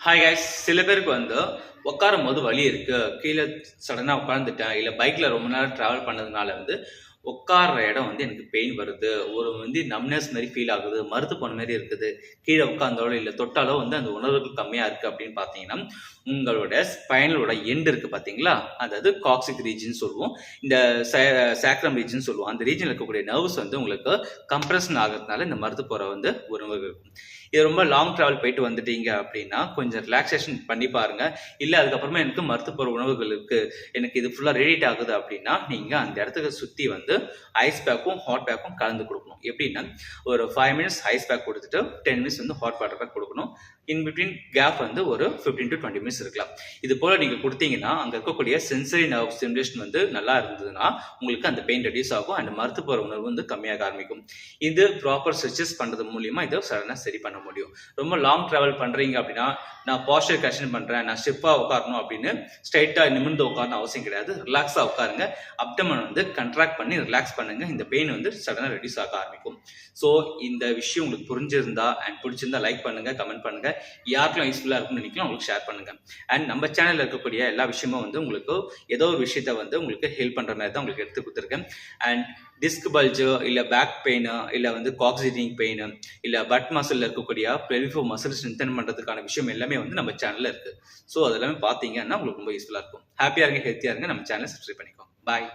Hi guys சில பேருக்கு வந்து உட்காரும் போது வலி இருக்குது கீழே சடனாக உட்காந்துட்டேன் இல்லை பைக்கில் ரொம்ப நேரம் ட்ராவல் பண்ணதுனால வந்து உட்கார்ற இடம் வந்து எனக்கு பெயின் வருது. ஒரு வந்து நம்னஸ் மாதிரி ஃபீல் ஆகுது. மருத்து போன மாதிரி இருக்குது. கீழே உட்காந்தாலோ இல்லை தொட்டாலோ வந்து அந்த உணர்வுகள் கம்மியாக இருக்குது அப்படின்னு பார்த்தீங்கன்னா உங்களோட ஸ்பைனலோட எண்டு இருக்குது பார்த்தீங்களா? அதாவது காக்சிக் ரீஜன் சொல்லுவோம். இந்த சாக்ரம் ரீஜன் சொல்லுவோம். அந்த ரீஜனில் இருக்கக்கூடிய நர்வ்ஸ் வந்து உங்களுக்கு கம்ப்ரெஷன் ஆகிறதுனால இந்த மருத்து போகிற வந்து உணர்வு இருக்கும். இது ரொம்ப லாங் ட்ராவல் போயிட்டு வந்துட்டீங்க அப்படின்னா கொஞ்சம் ரிலாக்ஸேஷன் பண்ணி பாருங்க. இல்லை அதுக்கப்புறமா எனக்கு மருத்துவ உணவுகள் இருக்கு. எனக்கு இது ஃபுல்லாக ரெடிட் ஆகுது அப்படின்னா நீங்கள் அந்த இடத்துக்கு சுற்றி வந்து ஐஸ் பேக்கும் ஹாட் பேக்கும் கலந்து கொடுக்கும். எப்படின்னா ஒரு ஃபைவ் மினிட்ஸ் ஐஸ் பேக் கொடுத்துட்டு டென் மினிட்ஸ் வந்து ஹாட் வாட்டர் பேக் கொடுக்கணும். இன் பிட்வீன் கேப் வந்து ஒரு ஃபிஃப்டீன் டு டுவெண்ட்டி மினிட்ஸ் இருக்கலாம். இது போல நீங்கள் கொடுத்தீங்கன்னா அங்கே இருக்கக்கூடிய சென்சரி நர்வ் ஸ்டிமுலேஷன் வந்து நல்லா இருந்ததுன்னா உங்களுக்கு அந்த பெயின் ரெடியூஸ் ஆகும் அந்த மருத்துவ உணர்வு வந்து கம்மியாக ஆரம்பிக்கும். இது ப்ராப்பர் ஸ்ட்ரெச்சஸ் பண்ணுறது மூலியமாக இதை சடனாக சரி பண்ண முடியும். ரொம்ப லாங் ட்ராவல் பண்ணுறீங்க அப்படின்னா நான் பாஸ்டர் கரெக்ஷன் பண்ணுறேன் நான் ஸ்டிப்பாக உட்காரணும் அப்படின்னு ஸ்ட்ரைட்டாக நிமிர்ந்து உட்காரணும் அவசியம் கிடையாது. ரிலாக்ஸாக உட்காருங்க. அப்டமன் வந்து கண்ட்ராக்ட் பண்ணி ரிலாக்ஸ் பண்ணுங்க. இந்த பெயின் வந்து சடனாக ரெடியூஸ் ஆக ஆரம்பிக்கும். ஸோ இந்த விஷயம் உங்களுக்கு புரிஞ்சிருந்தா அண்ட் பிடிச்சிருந்தா லைக் பண்ணுங்க கமெண்ட் பண்ணுங்க. யாருக்கெல்லாம் யூஸ்ஃபுல்லாக இருக்கும்னு நினைக்கலாம் உங்களுக்கு ஷேர் பண்ணுங்க. அண்ட் நம்ம சேனல்ல இருக்கக்கூடிய எல்லா விஷயமும் வந்து உங்களுக்கு ஏதோ ஒரு விஷயத்த வந்து உங்களுக்கு ஹெல்ப் பண்ற மாதிரி தான் உங்களுக்கு எடுத்து கொடுத்துருக்கேன். அண்ட் டிஸ்க் பல்ஜு இல்லை பேக் பெயின் இல்லை வந்து காக்சிட்டிங் பெயின் இல்லை பட் மசில் இருக்கக்கூடிய பெல்ஃபோ மசில் ஸ்ட்ரென்தன் பண்ணுறதுக்கான விஷயம் எல்லாமே வந்து நம்ம சேனலில் இருக்குது ஸோ அதெல்லாமே பார்த்தீங்கன்னா உங்களுக்கு ரொம்ப யூஸ்ஃபுல்லாக இருக்கும். ஹாப்பியாக இருங்க ஹெல்த்தியாக இருங்க. நம்ம சேனலை சப்ஸ்கிரைப் பண்ணிக்கோங்க. பாய்